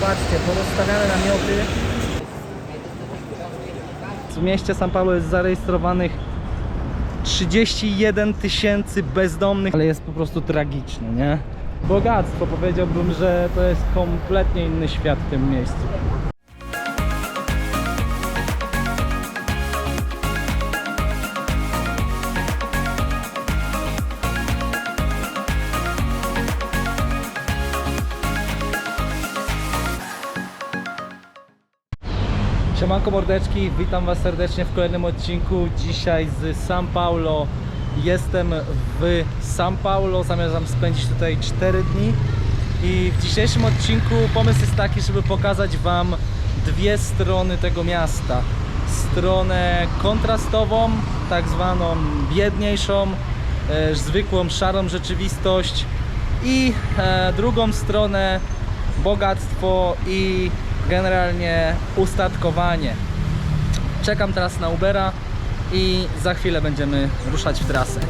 Zobaczcie, porozstawiane namioty. W mieście São Paulo jest zarejestrowanych 31 tysięcy bezdomnych, ale jest po prostu tragiczne, nie? Bogactwo, powiedziałbym, że to jest kompletnie inny świat w tym miejscu. Siemanko mordeczki, witam was serdecznie w kolejnym odcinku. Dzisiaj z São Paulo. Jestem w São Paulo, zamierzam spędzić tutaj 4 dni. I w dzisiejszym odcinku pomysł jest taki, żeby pokazać wam dwie strony tego miasta. Stronę kontrastową, tak zwaną biedniejszą, e, zwykłą szarą rzeczywistość i e, drugą stronę bogactwo i generalnie ustatkowanie. Czekam teraz na Ubera i za chwilę będziemy ruszać w trasę.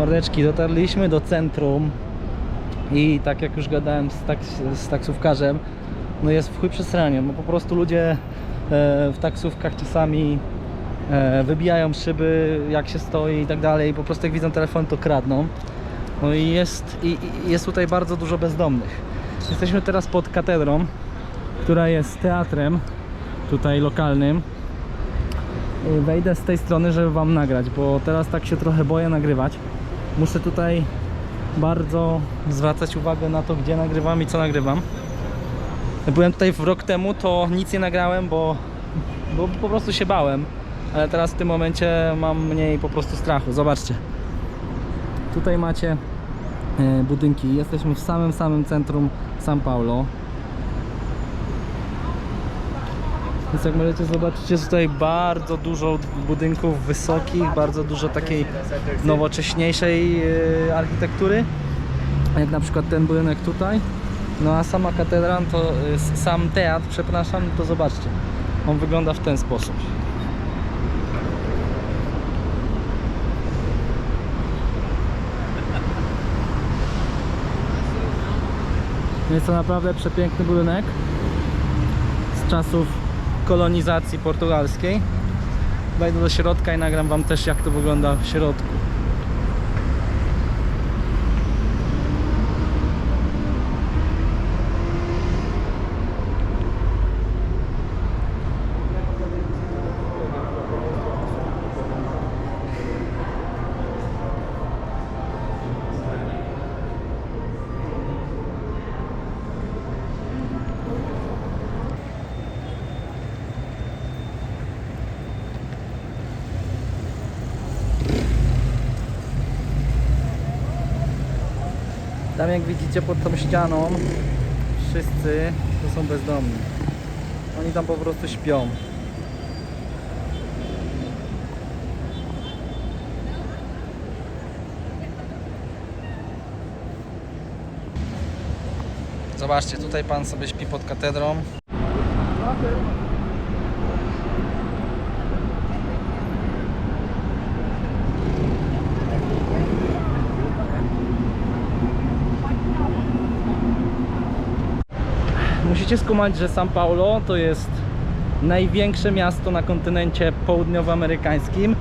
Mordeczki, dotarliśmy do centrum i tak jak już gadałem z, taks z taksówkarzem, no jest w chuj przesranie, no po prostu ludzie e, w taksówkach czasami e, wybijają szyby jak się stoi i tak dalej, po prostu jak widzą telefon to kradną. No i jest, i, i jest tutaj bardzo dużo bezdomnych. Jesteśmy teraz pod katedrą, która jest teatrem tutaj lokalnym. Y, wejdę z tej strony, żeby wam nagrać, bo teraz tak się trochę boję nagrywać. Muszę tutaj bardzo zwracać uwagę na to, gdzie nagrywam i co nagrywam. Byłem tutaj w rok temu, to nic nie nagrałem, bo, bo po prostu się bałem. Ale teraz w tym momencie mam mniej po prostu strachu. Zobaczcie. Tutaj macie e, budynki. Jesteśmy w samym, samym centrum São Paulo. Więc jak możecie zobaczyć, jest tutaj bardzo dużo budynków wysokich, bardzo dużo takiej nowocześniejszej e, architektury. Jak na przykład ten budynek tutaj. No a sama katedra, to sam teatr, przepraszam, to zobaczcie. On wygląda w ten sposób. Jest to naprawdę przepiękny budynek z czasów kolonizacji portugalskiej. Wejdę do środka i nagram wam też jak to wygląda w środku. Tam jak widzicie pod tą ścianą wszyscy to są bezdomni. Oni tam po prostu śpią. Zobaczcie, tutaj pan sobie śpi pod katedrą. Musicie skumać, że São Paulo to jest największe miasto na kontynencie południowoamerykańskim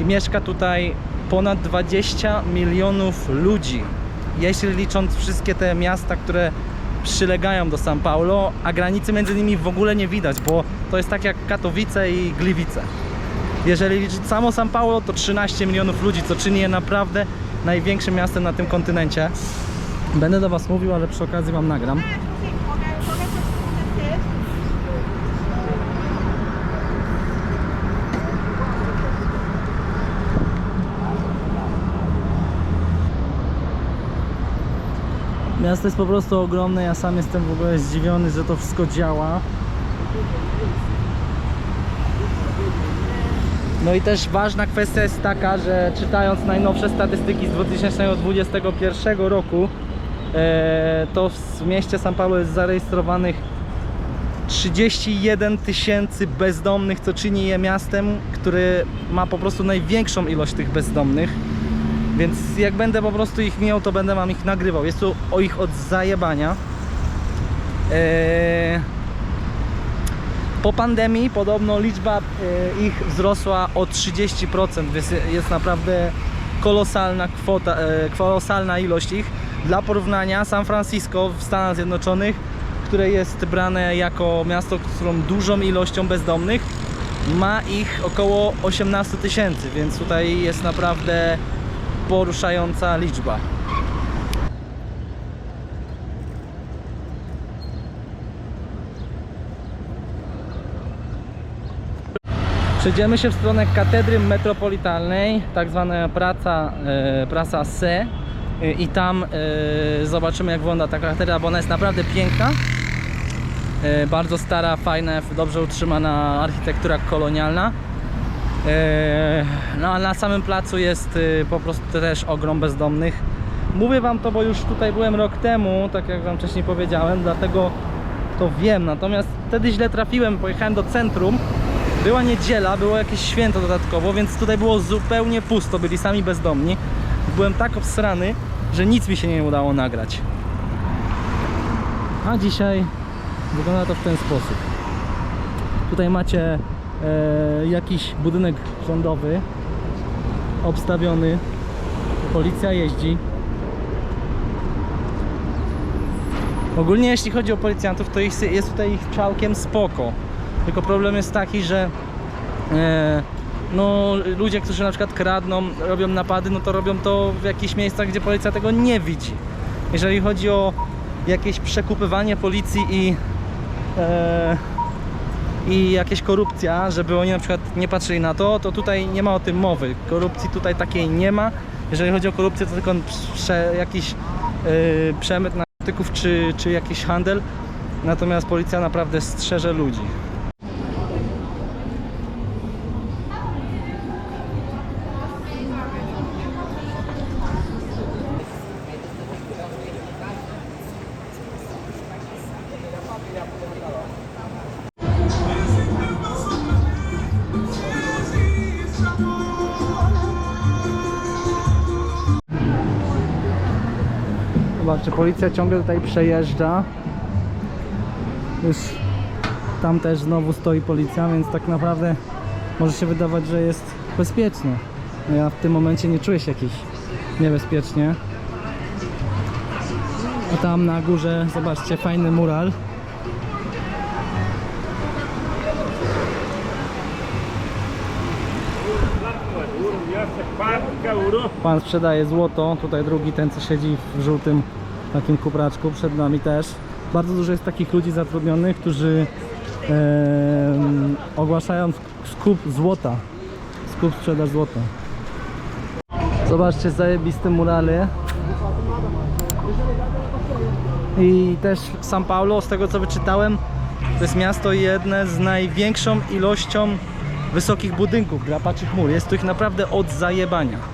i mieszka tutaj ponad 20 milionów ludzi. Jeśli licząc wszystkie te miasta, które przylegają do São Paulo, a granicy między nimi w ogóle nie widać, bo to jest tak jak Katowice i Gliwice. Jeżeli liczyć samo São Paulo, to 13 milionów ludzi, co czyni je naprawdę największym miastem na tym kontynencie. Będę do Was mówił, ale przy okazji Wam nagram. Mogę, mogę coś powiedzieć? Miasto jest po prostu ogromne, ja sam jestem w ogóle zdziwiony, że to wszystko działa. No i też ważna kwestia jest taka, że czytając najnowsze statystyki z 2021 roku, e, to w mieście São Paulo jest zarejestrowanych 31 tysięcy bezdomnych, co czyni je miastem, który ma po prostu największą ilość tych bezdomnych. Więc jak będę po prostu ich miał, to będę wam ich nagrywał. Jest tu o ich od zajebania. Eee, po pandemii podobno liczba e, ich wzrosła o 30%, więc jest naprawdę kolosalna kwota, e, kolosalna ilość ich. Dla porównania San Francisco w Stanach Zjednoczonych, które jest brane jako miasto którą dużą ilością bezdomnych, ma ich około 18 tysięcy, więc tutaj jest naprawdę poruszająca liczba. Przejdziemy się w stronę katedry metropolitalnej, tak zwana praca, e, Se i tam e, zobaczymy jak wygląda ta katedra, bo ona jest naprawdę piękna. E, bardzo stara, fajna, dobrze utrzymana architektura kolonialna. E, No a na samym placu jest e, po prostu też ogrom bezdomnych. Mówię wam to, bo już tutaj byłem rok temu, tak jak wam wcześniej powiedziałem, dlatego to wiem. Natomiast wtedy źle trafiłem, pojechałem do centrum. Była niedziela, było jakieś święto dodatkowo, więc tutaj było zupełnie pusto, byli sami bezdomni. Byłem tak obsrany, że nic mi się nie udało nagrać. A dzisiaj wygląda to w ten sposób. Tutaj macie jakiś budynek rządowy obstawiony. Policja jeździ. Ogólnie jeśli chodzi o policjantów, to ich, jest tutaj ich całkiem spoko. Tylko problem jest taki, że e, no, ludzie, którzy na przykład kradną, robią napady, no to robią to w jakichś miejscach, gdzie policja tego nie widzi. Jeżeli chodzi o jakieś przekupywanie policji i e, i jakieś korupcja, żeby oni na przykład nie patrzyli na to, to tutaj nie ma o tym mowy. Korupcji tutaj takiej nie ma. Jeżeli chodzi o korupcję, to tylko prze, jakiś yy, przemyt narkotyków czy, czy jakiś handel. Natomiast policja naprawdę strzeże ludzi. Zobaczcie, policja ciągle tutaj przejeżdża. Już tam też znowu stoi policja, więc tak naprawdę może się wydawać, że jest bezpiecznie. No ja w tym momencie nie czuję się jakiś niebezpiecznie. A tam na górze, zobaczcie, fajny mural. Pan sprzedaje złoto, tutaj drugi ten co siedzi w żółtym takim kupraczku przed nami też. Bardzo dużo jest takich ludzi zatrudnionych, którzy em, ogłaszają skup złota. Skup sprzedaż złota. Zobaczcie zajebiste murale. I też São Paulo, z tego co wyczytałem, to jest miasto jedne z największą ilością wysokich budynków, drapaczych mur. Jest tu ich naprawdę od zajebania.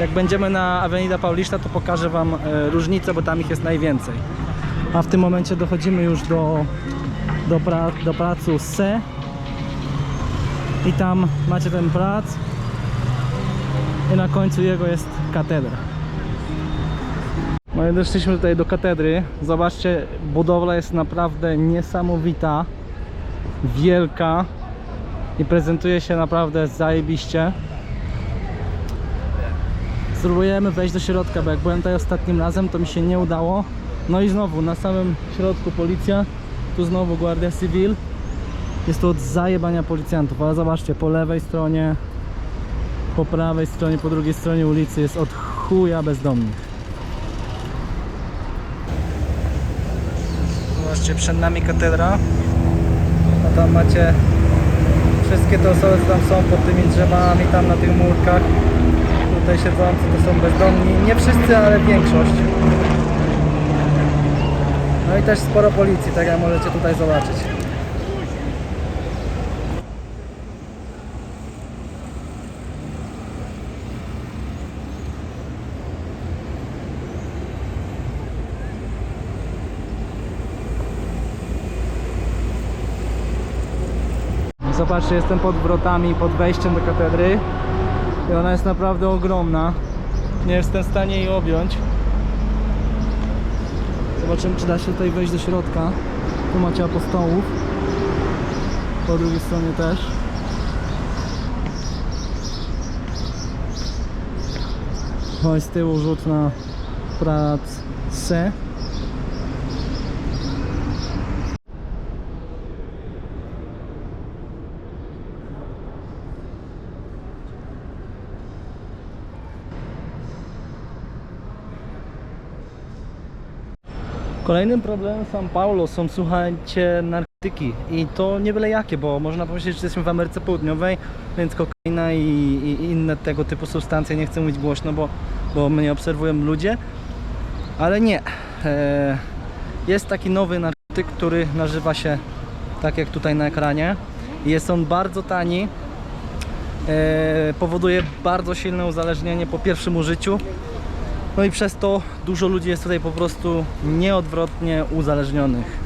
Jak będziemy na Avenida Paulista, to pokażę Wam e, różnicę, bo tam ich jest najwięcej. A w tym momencie dochodzimy już do, do, pra, do placu Se. I tam macie ten plac. I na końcu jego jest katedra. No i doszliśmy tutaj do katedry. Zobaczcie, budowla jest naprawdę niesamowita. Wielka. I prezentuje się naprawdę zajebiście. Spróbujemy wejść do środka, bo jak byłem tutaj ostatnim razem, to mi się nie udało. No i znowu, na samym środku policja, tu znowu Guardia Civil. Jest to od zajebania policjantów, ale zobaczcie, po lewej stronie, po prawej stronie, po drugiej stronie ulicy jest od chuja bezdomnych. Zobaczcie, przed nami katedra. A tam macie wszystkie te osoby, co tam są pod tymi drzewami, tam na tych murkach tutaj siedzący to są bezdomni. Nie wszyscy, ale większość. No i też sporo policji, tak jak możecie tutaj zobaczyć. Zobaczcie, jestem pod wrotami, pod wejściem do katedry i ona jest naprawdę ogromna. Nie jestem w stanie jej objąć. Zobaczymy, czy da się tutaj wejść do środka. Tu macie apostołów. Po drugiej stronie też. Oj, z tyłu rzut na pracę. Kolejnym problemem São Paulo są, słuchajcie, narkotyki i to nie byle jakie, bo można powiedzieć, że jesteśmy w Ameryce Południowej, więc kokaina i, i inne tego typu substancje, nie chcę mówić głośno, bo, bo mnie obserwują ludzie, ale nie. E, jest taki nowy narkotyk, który nazywa się tak jak tutaj na ekranie. Jest on bardzo tani, e, powoduje bardzo silne uzależnienie po pierwszym użyciu. No i przez to dużo ludzi jest tutaj po prostu nieodwrotnie uzależnionych.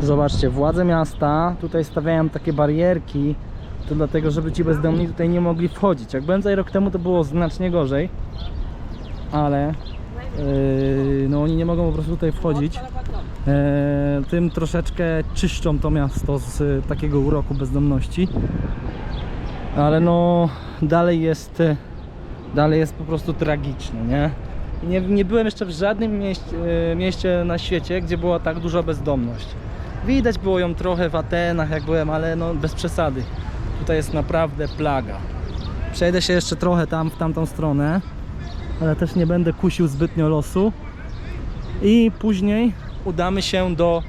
Zobaczcie, władze miasta tutaj stawiają takie barierki, to dlatego, żeby ci bezdomni tutaj nie mogli wchodzić. Jak byłem tutaj rok temu, to było znacznie gorzej, ale no oni nie mogą po prostu tutaj wchodzić. Yy, tym troszeczkę czyszczą to miasto z y, takiego uroku bezdomności. Ale no dalej jest y, dalej jest po prostu tragiczne, nie? Nie, nie byłem jeszcze w żadnym mieście, y, mieście na świecie, gdzie była tak duża bezdomność. Widać było ją trochę w Atenach, jak byłem, ale no bez przesady. Tutaj jest naprawdę plaga. Przejdę się jeszcze trochę tam, w tamtą stronę ale też nie będę kusił zbytnio losu. I później udamy się do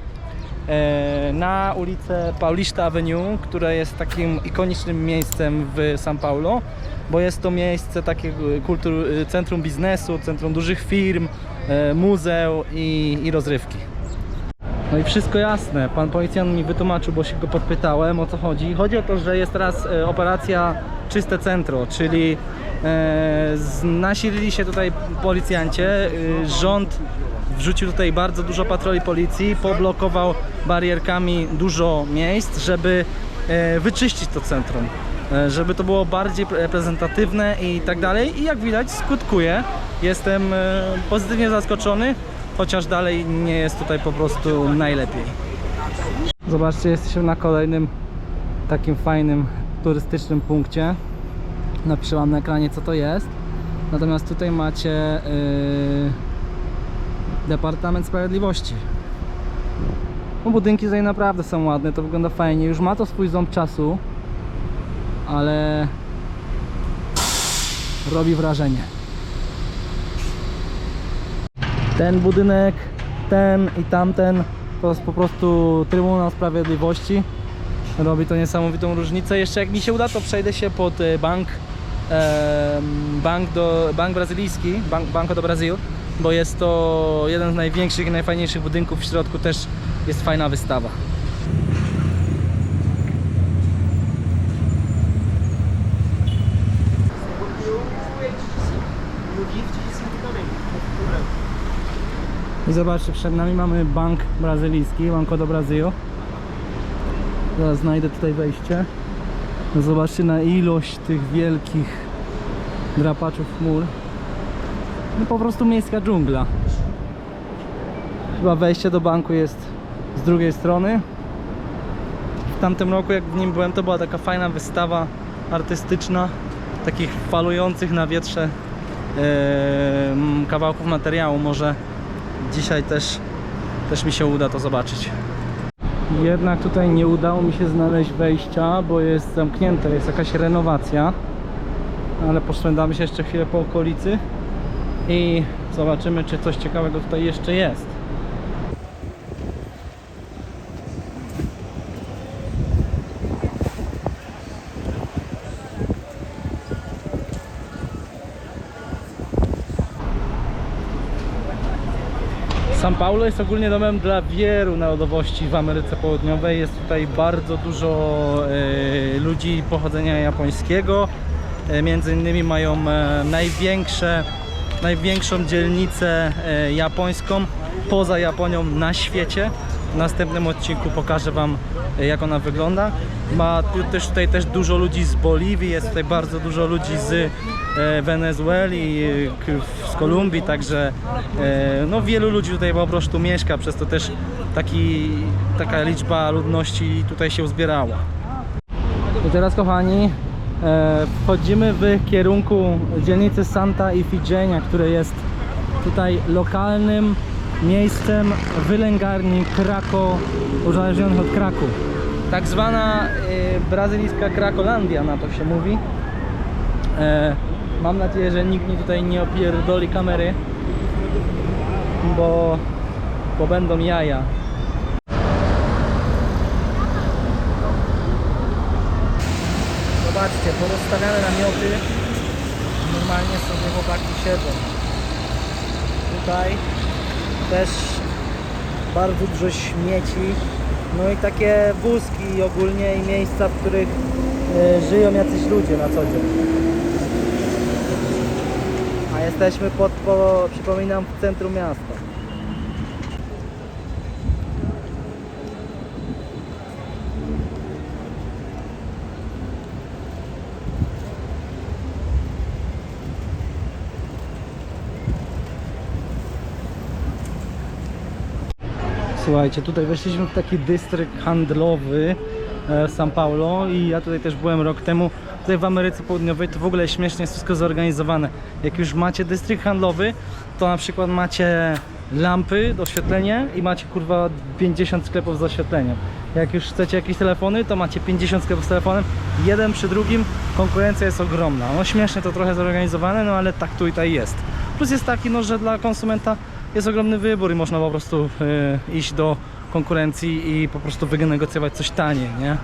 e, na ulicę Paulista Avenue, która jest takim ikonicznym miejscem w São Paulo, bo jest to miejsce takiego kultur, centrum biznesu, centrum dużych firm, e, muzeum i, i rozrywki. No i wszystko jasne. Pan policjant mi wytłumaczył, bo się go podpytałem o co chodzi. Chodzi o to, że jest teraz e, operacja Czyste Centro, czyli e, nasilili się tutaj policjancie. E, rząd wrzucił tutaj bardzo dużo patroli policji, poblokował barierkami dużo miejsc, żeby e, wyczyścić to centrum. E, żeby to było bardziej reprezentatywne i tak dalej. I jak widać skutkuje. Jestem e, pozytywnie zaskoczony, chociaż dalej nie jest tutaj po prostu najlepiej. Zobaczcie, jesteśmy na kolejnym takim fajnym turystycznym punkcie. Napiszę na ekranie co to jest. Natomiast tutaj macie yy, Departament Sprawiedliwości. No, budynki tutaj naprawdę są ładne, to wygląda fajnie. Już ma to swój ząb czasu, ale robi wrażenie. Ten budynek, ten i tamten to jest po prostu Trybunał Sprawiedliwości. Robi to niesamowitą różnicę. Jeszcze jak mi się uda, to przejdę się pod e, bank bank, do, bank brazylijski, bank, Banco do Brasil, bo jest to jeden z największych i najfajniejszych budynków. W środku też jest fajna wystawa. I zobaczcie, przed nami mamy bank brazylijski, Banco do Brasil. Zaraz znajdę tutaj wejście. No zobaczcie na ilość tych wielkich drapaczów chmur. No po prostu miejska dżungla. Chyba wejście do banku jest z drugiej strony. W tamtym roku jak w nim byłem to była taka fajna wystawa artystyczna takich falujących na wietrze em, kawałków materiału. Może dzisiaj też, też mi się uda to zobaczyć. Jednak tutaj nie udało mi się znaleźć wejścia, bo jest zamknięte, jest jakaś renowacja. Ale poszwędzamy się jeszcze chwilę po okolicy i zobaczymy, czy coś ciekawego tutaj jeszcze jest. São Paulo jest ogólnie domem dla wielu narodowości w Ameryce Południowej. Jest tutaj bardzo dużo e, ludzi pochodzenia japońskiego e, między innymi mają e, największe, największą dzielnicę japońską poza Japonią na świecie. W następnym odcinku pokażę Wam jak ona wygląda. Ma też tutaj też dużo ludzi z Boliwii, jest tutaj bardzo dużo ludzi z Wenezueli, e, z Kolumbii, także e, no wielu ludzi tutaj po prostu mieszka, przez to też taki, taka liczba ludności tutaj się uzbierała. I teraz kochani, e, wchodzimy w kierunku dzielnicy Santa Ifigenia, które jest tutaj lokalnym miejscem wylęgarni Krako, uzależnionych od Kraku. Tak zwana e, brazylijska Krakolandia na to się mówi. Mam nadzieję, że nikt mi tutaj nie opierdoli kamery, bo, bo będą jaja. Zobaczcie, porozstawiane namioty. Normalnie sobie chłopaki siedzą. Tutaj też bardzo dużo śmieci. No i takie wózki ogólnie i miejsca, w których e, żyją jacyś ludzie na co dzień. Jesteśmy pod, po, przypominam, w centrum miasta. Słuchajcie, tutaj weszliśmy w taki dystrykt handlowy e, w São Paulo i ja tutaj też byłem rok temu. Tutaj w Ameryce Południowej to w ogóle śmiesznie jest wszystko zorganizowane. Jak już macie dystrykt handlowy, to na przykład macie lampy do oświetlenia i macie kurwa 50 sklepów z oświetleniem. Jak już chcecie jakieś telefony, to macie 50 sklepów z telefonem, jeden przy drugim, konkurencja jest ogromna. No śmiesznie to trochę zorganizowane, no ale tak tu i tutaj jest. Plus jest taki, no, że dla konsumenta jest ogromny wybór i można po prostu e, iść do konkurencji i po prostu wynegocjować coś taniej, nie?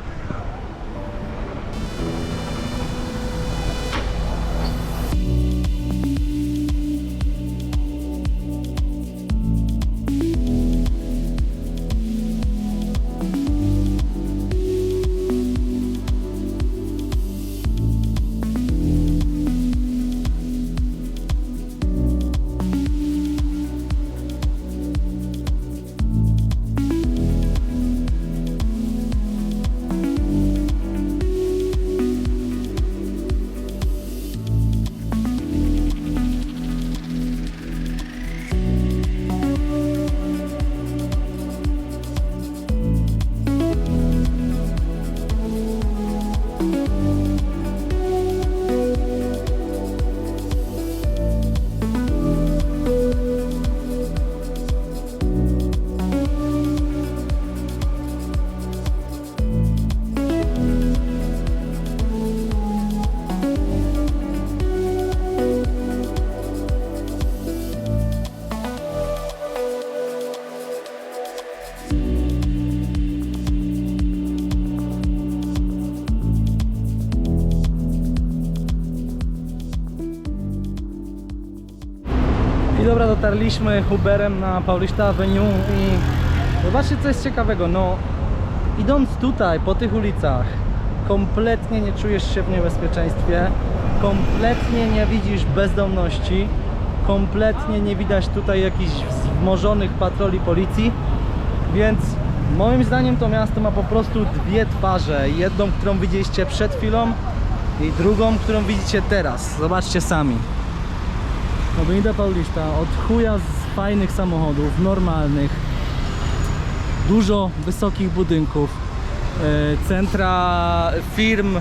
Dobra, dotarliśmy Uberem na Paulista Avenue i zobaczcie co jest ciekawego, no idąc tutaj po tych ulicach kompletnie nie czujesz się w niebezpieczeństwie, kompletnie nie widzisz bezdomności, kompletnie nie widać tutaj jakichś wzmożonych patroli policji, więc moim zdaniem to miasto ma po prostu dwie twarze, jedną, którą widzieliście przed chwilą i drugą, którą widzicie teraz, zobaczcie sami. Avenida Paulista, od chuja z fajnych samochodów, normalnych, dużo wysokich budynków, e, centra firm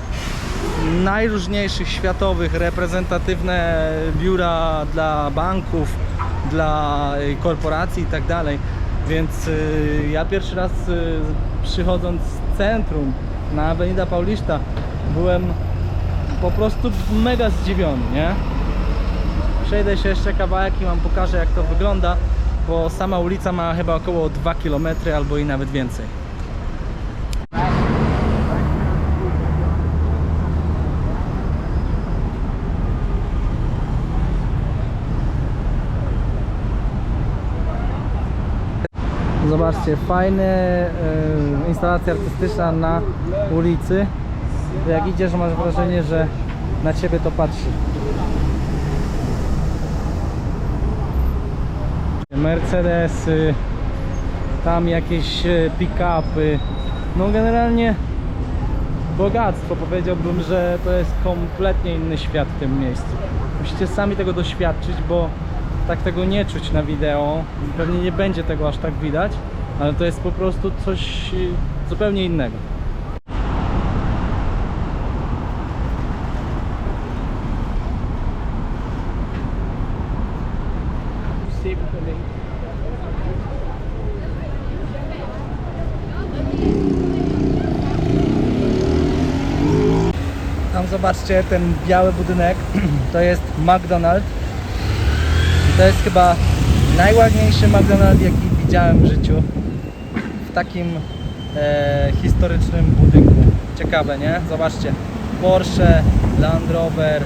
najróżniejszych światowych, reprezentatywne biura dla banków, dla e, korporacji i tak dalej. Więc e, ja pierwszy raz przychodząc z centrum na Avenida Paulista byłem po prostu mega zdziwiony, nie? Przejdę się jeszcze kawałek i wam pokażę jak to wygląda, bo sama ulica ma chyba około 2 km albo i nawet więcej. Zobaczcie, fajna e, instalacja artystyczna na ulicy. Jak idziesz, masz wrażenie, że na ciebie to patrzy. Mercedesy, tam jakieś e, pick-upy. No generalnie bogactwo. Powiedziałbym, że to jest kompletnie inny świat w tym miejscu. Musicie sami tego doświadczyć, bo tak tego nie czuć na wideo. Pewnie nie będzie tego aż tak widać, ale to jest po prostu coś y, zupełnie innego. Tam zobaczcie ten biały budynek, to jest McDonald's. I To jest chyba najładniejszy McDonald's jaki widziałem w życiu. W takim e, historycznym budynku. Ciekawe, nie? Zobaczcie. Porsche, Land Rover.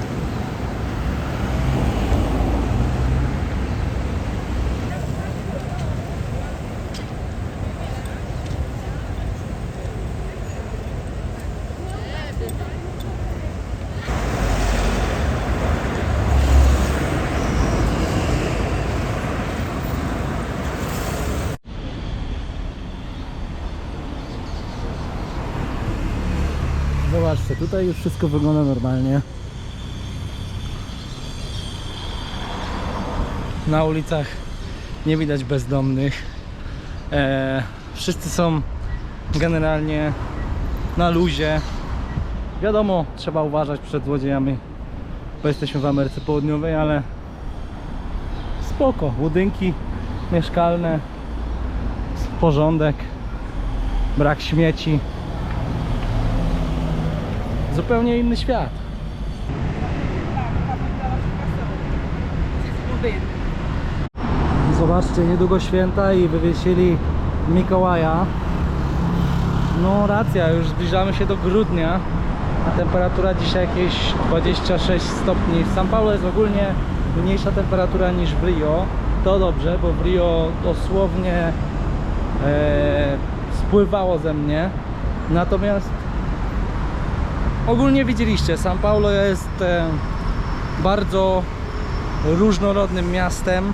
Zobaczcie, tutaj już wszystko wygląda normalnie. Na ulicach nie widać bezdomnych. E, wszyscy są generalnie na luzie. Wiadomo, trzeba uważać przed złodziejami, bo jesteśmy w Ameryce Południowej, ale spoko. Budynki mieszkalne, porządek, brak śmieci. Zupełnie inny świat. Zobaczcie, niedługo święta i wywiesili Mikołaja. No racja, już zbliżamy się do grudnia, a temperatura dzisiaj jakieś 26 stopni. W São Paulo jest ogólnie mniejsza temperatura niż w Rio. To dobrze, bo w Rio dosłownie e, spływało ze mnie. Natomiast ogólnie widzieliście, São Paulo jest e, bardzo różnorodnym miastem.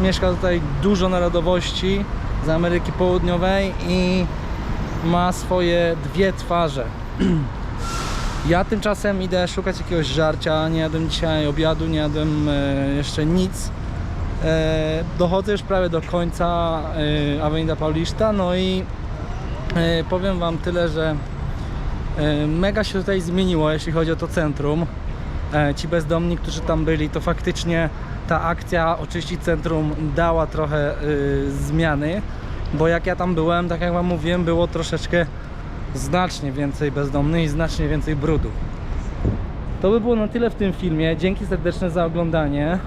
Mieszka tutaj dużo narodowości z Ameryki Południowej i ma swoje dwie twarze. Ja tymczasem idę szukać jakiegoś żarcia. Nie jadłem dzisiaj obiadu, nie jadłem e, jeszcze nic. E, dochodzę już prawie do końca Avenida Paulista, no i powiem Wam tyle, że Mega się tutaj zmieniło, jeśli chodzi o to centrum. E, Ci bezdomni, którzy tam byli, to faktycznie ta akcja oczyścić centrum dała trochę y, zmiany, bo jak ja tam byłem, tak jak Wam mówiłem, było troszeczkę znacznie więcej bezdomnych i znacznie więcej brudu. To by było na tyle w tym filmie. Dzięki serdeczne za oglądanie.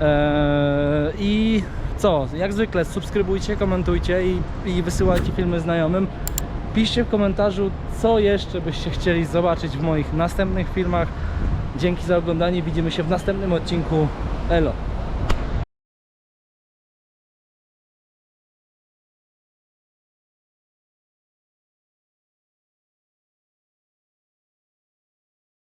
Eee, I co? Jak zwykle subskrybujcie, komentujcie i, i wysyłajcie filmy znajomym. Piszcie w komentarzu, co jeszcze byście chcieli zobaczyć w moich następnych filmach. Dzięki za oglądanie. Widzimy się w następnym odcinku. Elo.